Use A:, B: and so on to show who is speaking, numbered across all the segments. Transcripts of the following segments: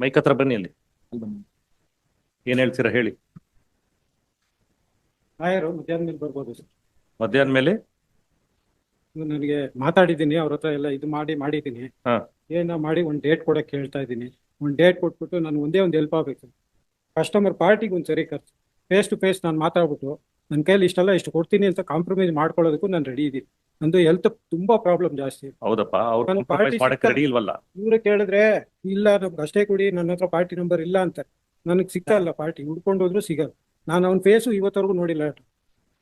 A: Mic ಹತ್ರ ಬನ್ನಿ ಅಲ್ಲಿ. ಏನ್ ಹೇಳ್ತೀರಾ ಹೇಳಿ.
B: ಆಯರು ಮಧ್ಯಾಹ್ನ ಮೇಲೆ ಬರ್ಬೋದು ಸರ್.
A: ಮಧ್ಯಾಹ್ನ ಮೇಲೆ?
B: ನನಗೆ ಮಾತಾಡಿದ್ದೀನಿ ಅವ್ರ ಹತ್ರ ಎಲ್ಲ ಇದು ಮಾಡಿ ಮಾಡಿದ್ದೀನಿ.
A: ಹಾ.
B: ಏನೋ ಮಾಡಿ ಒಂದು ಡೇಟ್ ಕೊಡಕ್ಕೆ ಹೇಳ್ತಾ ಇದ್ದೀನಿ. ಒಂದು ಡೇಟ್ ಕೊಟ್ಬಿಟ್ಟು ನಾನು ಒಂದೇ ಒಂದು ಹೆಲ್ಪ್ ಆಗ್ಬೇಕು. ಕಸ್ಟಮರ್ ಪಾರ್ಟಿಗೆ ಒಂದು ಸರಿ ಖರ್ಚು ಫೇಸ್ ಟು ಫೇಸ್ ನಾನು ಮಾತಾಡ್ಬಿಟ್ಟು ನನ್ನ ಕೈಯಲ್ಲಿ ಇಷ್ಟೆಲ್ಲ ಇಷ್ಟು ಕೊಡ್ತೀನಿ ಅಂತ ಕಾಂಪ್ರಮೈಸ್ ಮಾಡ್ಕೊಳ್ಳೋದಕ್ಕೂ ನಾನು ರೆಡಿ ಇದ್ದೀನಿ ನಂದು ಹೆಲ್ತ್ ತುಂಬಾ ಪ್ರಾಬ್ಲಮ್ ಜಾಸ್ತಿ.
A: ಹೌದಪ್ಪ ಅವ್ರು
B: ನಾನು
A: compromise
B: party
A: ಮಾಡಕ್ ರೆಡಿ ಇಲ್ವಲ್ಲ?
B: ಇವ್ರು ಕೇಳಿದ್ರೆ ಇಲ್ಲ ನಮ್ಗೆ ಅಷ್ಟೇ ಕೊಡಿ ನನ್ನ ಹತ್ರ ಪಾರ್ಟಿ ನಂಬರ್ ಇಲ್ಲ ಅಂತ. ನನಗೆ ಸಿಕ್ಕಲ್ಲ ಪಾರ್ಟಿ ಹುಡ್ಕೊಂಡು ಹೋದ್ರು ಸಿಗಲ್ಲ. ನಾನು ಅವ್ನ ಫೇಸು ಇವತ್ತವರೆಗೂ ನೋಡಿಲ್ಲ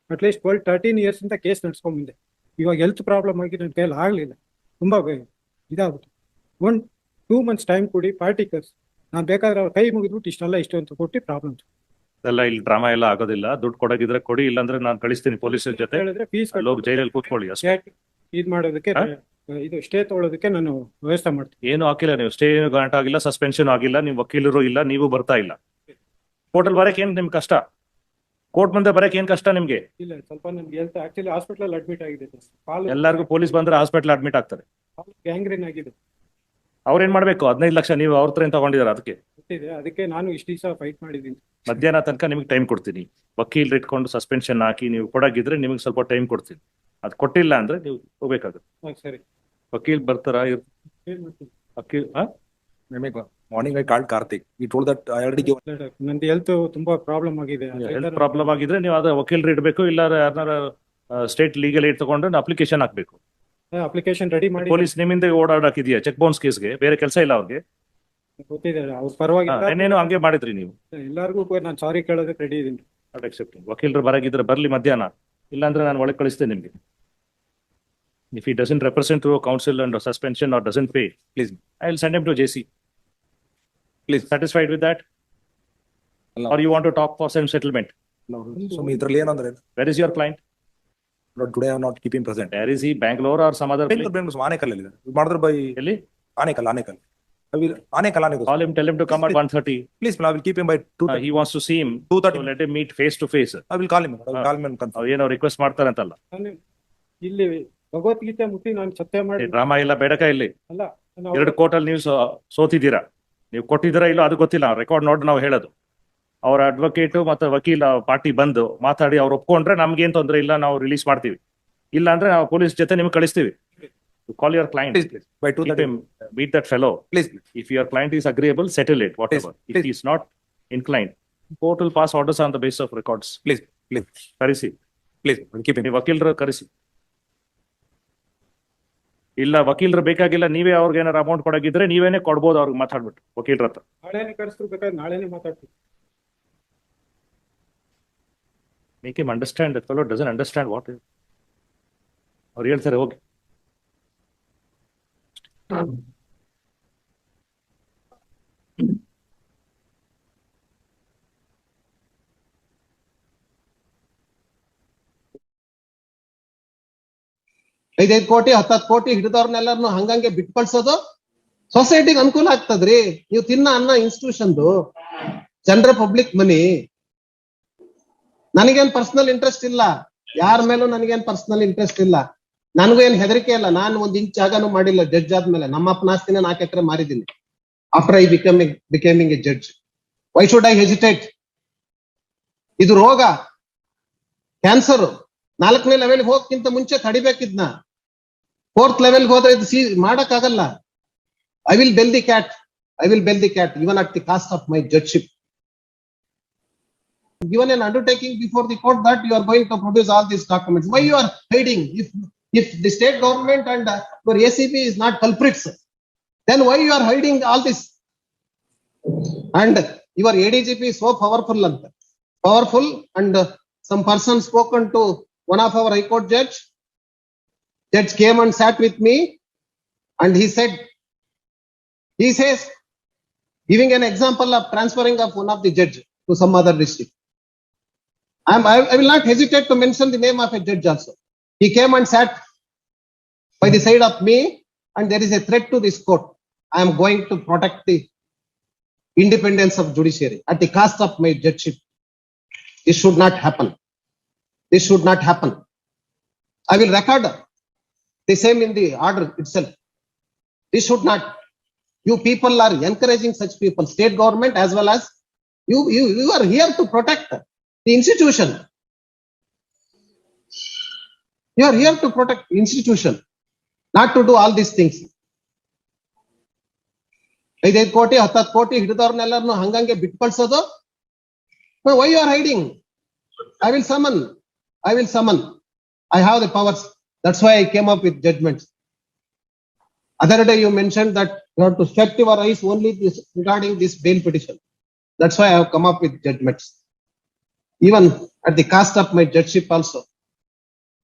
B: at least twelve thirteen years ಇಂದ ಕೇಸ್ ನಡ್ಸ್ಕೊಂಬಂದೆ ಇವಾಗ ಹೆಲ್ತ್ ಪ್ರಾಬ್ಲಮ್ ಆಗಿ ನನ್ನ ಕೈಯಲ್ಲಿ ಆಗ್ಲಿಲ್ಲ. ತುಂಬಾ ಬೇಗ ಇದಾಗ್ಬಿಟ್ಟು. ಒನ್ ಟೂ ಮಂತ್ಸ್ ಟೈಮ್ ಕೊಡಿ ಪಾರ್ಟಿ ಕರ್ಸ್. ನಾನು ಬೇಕಾದ್ರೆ ಅವ್ರ ಕೈ ಮುಗಿದ್ಬಿಟ್ಟು ಇಷ್ಟೆಲ್ಲ ಇಷ್ಟು ಅಂತ ಕೊಟ್ಟು ಪ್ರಾಬ್ಲಮ್
A: ಎಲ್ಲ ಇಲ್ಲಿ ಡ್ರಾಮಾ ಎಲ್ಲ ಆಗೋದಿಲ್ಲ. ದುಡ್ಡು ಕೊಡೋದಿದ್ರೆ ಕೊಡಿ ಇಲ್ಲಾಂದ್ರೆ ನಾನು ಕಳಿಸ್ತೀನಿ ಪೊಲೀಸ್ ಜೊತೆ.
B: ಫೀಸ್
A: ಹೋಗಿ ಜೈಲಲ್ಲಿ ಕೂತ್ಕೊಳ್ಳಿ ಅಷ್ಟೇ.
B: ಇದು ಮಾಡೋದಕ್ಕೆ ಇದು ಸ್ಟೇ ತಗೊಳ್ಳೋದಕ್ಕೆ ನಾನು ವ್ಯವಸ್ಥೆ ಮಾಡ್ತೀನಿ.
A: ಏನು ಹಾಕಿಲ್ಲ ನೀವು. ಸ್ಟೇ ಗಂಟ ಆಗಿಲ್ಲ ಸಸ್ಪೆನ್ಷನ್ ಆಗಿಲ್ಲ ನೀವು ವಕೀಲರು ಇಲ್ಲ ನೀವು ಬರ್ತಾ ಇಲ್ಲ. ಕೋರ್ಟಲ್ ಬರಕ್ಕೆ ಏನ್ ನಿಮ್ಗೆ ಕಷ್ಟ? ಕೋರ್ಟ್ ಮುಂದೆ ಬರಕ್ಕೆ ಏನ್ ಕಷ್ಟ ನಿಮ್ಗೆ?
B: ಇಲ್ಲ ಸ್ವಲ್ಪ ನಿಮ್ಗೆ ಹೆಲ್ತ್ ಆಕ್ಚುಲಿ ಹಾಸ್ಪಿಟಲ್ ಅಡ್ಮಿಟ್ ಆಗಿದೆ
A: ಎಲ್ಲರಿಗೂ ಪೊಲೀಸ್ ಬಂದ್ರೆ ಹಾಸ್ಪಿಟಲ್ ಅಡ್ಮಿಟ್ ಆಗ್ತಾರೆ
B: ಗ್ಯಾಂಗ್ರೀನ್ ಆಗಿದೆ.
A: ಅವ್ರೇನ್ ಮಾಡ್ಬೇಕು? ಹದಿನೈದು ಲಕ್ಷ ನೀವು ಅವ್ರ ಹತ್ರ ತಗೊಂಡಿದ್ದಾರೆ ಅದಕ್ಕೆ?
B: ಗೊತ್ತಿದೆ ಅದಕ್ಕೆ ನಾನು ಇಷ್ಟು ದಿವಸ ಫೈಟ್ ಮಾಡಿದ್ದೀನಿ.
A: ಮಧ್ಯಾಹ್ನ ತನಕ ನಿಮಗೆ ಟೈಮ್ ಕೊಡ್ತೀನಿ. ವಕೀಲ್ ಇಟ್ಕೊಂಡು ಸಸ್ಪೆನ್ಷನ್ ಹಾಕಿ ನೀವು ಕೊಡಾಗಿದ್ರೆ ನಿಮಗೆ ಸ್ವಲ್ಪ ಟೈಮ್ ಕೊಡ್ತೀನಿ. ಅದು ಕೊಟ್ಟಿಲ್ಲ ಅಂದ್ರೆ ನೀವು ಹೋಗ್ಬೇಕಾಗುತ್ತೆ.
B: ಹಾ, ಸರಿ.
A: ವಕೀಲ್ ಬರ್ತಾರ?
B: ಏನ್ ಮಾಡ್ತೀನಿ
A: ವಕೀಲ್ ಆ?
C: Morning I called Karthik. He told that I already given.
B: ಇಲ್ಲ ಡಾಕ್ಟರ್, ನಂದು ಹೆಲ್ತ್ ತುಂಬಾ ಪ್ರಾಬ್ಲಮ್ ಆಗಿದೆ.
A: ಹೆಲ್ತ್ ಪ್ರಾಬ್ಲಮ್ ಆಗಿದ್ರೆ ನೀವು ಅದ ವಕೀಲರು ಇಡಬೇಕು ಇಲ್ಲ ಯಾರನ್ನಾರ ಸ್ಟೇಟ್ ಲೀಗಲ್ ಏಡ್ ತಗೊಂಡು ಅಪ್ಲಿಕೇಶನ್ ಹಾಕ್ಬೇಕು.
B: ಅಪ್ಲಿಕೇಶನ್ ರೆಡಿ ಮಾಡಿ
A: ಪೊಲೀಸ್ ನಿಮ್ಮಿಂದ ಓಡಾಡಕ್ಕಿದೆಯಾ ಚೆಕ್ ಬೌನ್ಸ್ ಕೇಸ್ಗೆ ಬೇರೆ ಕೆಲಸ ಇಲ್ಲ ಅವ್ರಿಗೆ?
B: ಗೊತ್ತಿದೆ ಅವ್ರ ಪರವಾಗಿ
A: ಏನೇನು ಹಂಗೆ ಮಾಡಿದ್ರಿ ನೀವು?
B: ಎಲ್ಲರಿಗೂ ನಾನು ಸಾರಿ ಕೇಳೋದಕ್ಕೆ ರೆಡಿ ಇದೀನಿ.
A: ನಾಟ್ ಅಕ್ಸೆಪ್ಟಿಂಗ್ ವಕೀಲರು ಬರಾಗಿದ್ರೆ ಬರ್ಲಿ ಮಧ್ಯಾಹ್ನ. ಇಲ್ಲಾಂದ್ರೆ ನಾನು ಒಳಗೆ ಕಳಿಸ್ತೇನೆ ನಿಮಗೆ. If he doesn't represent to counsel and suspension or doesn't pay
C: please
A: I will send him to J C
C: Please.
A: Satisfied with
C: that.
A: Are you want to talk for some settlement
C: So ಇದ್ರಲ್ಲಿ ಏನಂದ್ರೆ
A: where is your client
C: not today I not not keeping present.
A: Where is he
C: Bangalore or some other ಮಾಡಿದ್ರೆ by
A: ಎಲ್ಲಿ?
C: Anekal Anekal I will Anekal Anekal
A: call him tell him to come at one thirty
C: please I will keep him by two
A: he wants to see him.
C: two thirty.
A: Let him meet face to face
C: I will call him. I will call him and confirm.
A: ಏನೋ request ಮಾಡ್ತಾರೆ ಅಂತಲ್ಲ.
B: ಇಲ್ಲಿ ಭಗವದ್ಗೀತೆ ಮುಟ್ಟಿ ನಾನು ಸತ್ಯ ಮಾಡಿ
A: drama ಇಲ್ಲ ಬೇಡಕ ಇಲ್ಲಿ.
B: ಅಲ್ಲ
A: ಎರಡು ಕೋರ್ಟಲ್ಲಿ ನೀವು ಸೋತಿದ್ದೀರಾ? ನೀವು ಕೊಟ್ಟಿದ್ದೀರಾ ಇಲ್ಲ ಅದು ಗೊತ್ತಿಲ್ಲ ರೆಕಾರ್ಡ್ ನೋಡಿ ನಾವು ಹೇಳೋದು. ಅವರ ಅಡ್ವೊಕೇಟ್ ಮತ್ತೆ ವಕೀಲ ಪಾರ್ಟಿ ಬಂದು ಮಾತಾಡಿ ಅವ್ರು ಒಪ್ಕೊಂಡ್ರೆ ನಮ್ಗೇನ್ ತೊಂದ್ರೆ ಇಲ್ಲ ನಾವು ರಿಲೀಸ್ ಮಾಡ್ತೀವಿ. ಇಲ್ಲ ಅಂದ್ರೆ ನಾವು ಪೊಲೀಸ್ ಜೊತೆ ನಿಮ್ಗೆ ಕಳಿಸ್ತೀವಿ. Call your client
C: Please, please. By two thirty.
A: Beat that fellow
C: Please, please.
A: If your client is agreeable settle it what
C: Please,
A: if
C: please.
A: Is not inclined court will pass orders on the base of records
C: Please, please.
A: ಕರೆಸಿ
C: will keep him.
A: ನೀವು ವಕೀಲರು ಕರೆಸಿ ಇಲ್ಲ ವಕೀಲರು ಬೇಕಾಗಿಲ್ಲ ನೀವೇ ಅವ್ರಿಗೆ ಏನಾರು ಅಮೌಂಟ್ ಕೊಡೋಗಿದ್ರೆ ನೀವೇನೆ ಕೊಡ್ಬೋದು ಅವ್ರಿಗೆ ಮಾತಾಡ್ಬಿಟ್ಟು ವಕೀಲರ ಹತ್ರ
B: ನಾಳೆನೇ ಕರೆಸ್ರು ಬೇಕಾದ್ರೆ ನಾಳೆನೇ ಮಾತಾಡ್ತೀನಿ
A: make him understand fellow doesn't understand what ಅವ್ರು ಹೇಳ್ತಾರೆ ಹೋಗಿ
D: ಐದೈದು ಕೋಟಿ, ಹತ್ತತ್ತು ಕೋಟಿ ಹಿಡಿದವ್ರನ್ನೆಲ್ಲರನ್ನು ಹಂಗಂಗೆ ಬಿಟ್ ಕಳ್ಸೋದು ಸೊಸೈಟಿಗೆ ಅನುಕೂಲ ಆಗ್ತದ್ರಿ. ನೀವು ತಿನ್ನ ಅನ್ನ ಇನ್ಸ್ಟಿಟ್ಯೂಷನ್ದು ಜನರ ಪಬ್ಲಿಕ್ ಮನಿ. ನನಗೇನ್ ಪರ್ಸನಲ್ ಇಂಟ್ರೆಸ್ಟ್ ಇಲ್ಲ. ಯಾರ ಮೇಲೂ ನನಗೇನ್ ಪರ್ಸನಲ್ ಇಂಟ್ರೆಸ್ಟ್ ಇಲ್ಲ. ನನಗೂ ಏನ್ ಹೆದರಿಕೆ ಇಲ್ಲ. ನಾನು ಒಂದ್ ಇಂಚ್ ಜಾಗನೂ ಮಾಡಿಲ್ಲ ಜಡ್ಜ್ ಆದ್ಮೇಲೆ. ನಮ್ಮಪ್ಪನ ಆಸ್ತಿನ ನಾಲ್ಕು ಎಕರೆ ಮಾರಿದ್ದೀನಿ. After I becoming becoming a judge why should I hesitate ಇದು ರೋಗ. ಕ್ಯಾನ್ಸರ್ ನಾಲ್ಕನೇ ಲೆವೆಲ್ ಹೋಗಕ್ಕಿಂತ ಮುಂಚೆ ತಡಿಬೇಕಿದ್ನ. ಫೋರ್ತ್ ಲೆವೆಲ್ ಹೋದ್ರೆ ಇದು ಸೀ ಮಾಡಕ್ ಆಗಲ್ಲ I will bell the cat I will bell the cat even at the cost of my judgeship given an undertaking before the court that you are going to produce all these documents. Why you are hiding? If if the state government and uh, your ACP is not culprits, then why you are hiding all this? And your ADGP is so powerful, and powerful, and uh, some person spoken to one of our High Court judge. Judge came and sat with me, and he said, he says, giving an example of transferring of one of the judge to some other district. I am, I, I will not hesitate to mention the name of a judge also. He came and sat by the side of me and there is a threat to this court. I am going to protect the independence of judiciary at the cost of my judgeship. This should not happen. This should not happen. I will record the same in the order itself. This should not. You people are encouraging such people, state government as well as you, you, you are here to protect the institution. You are here to protect institution, not to do all these things. ಐದೈದು ಕೋಟಿ ಹತ್ತತ್ತು ಕೋಟಿ ಹಿಡಿದವ್ರನ್ನೆಲ್ಲರನ್ನು ಹಂಗಂಗೆ ಬಿಟ್ಟು ಕಳ್ಸೋದು why you are hiding I will summon I will summon I have the powers that's why I came up with judgments Other day you mentioned that you have to shut your eyes only this regarding this bail petition. That's why I have come up with judgments. Even at the cost of my judgeship also.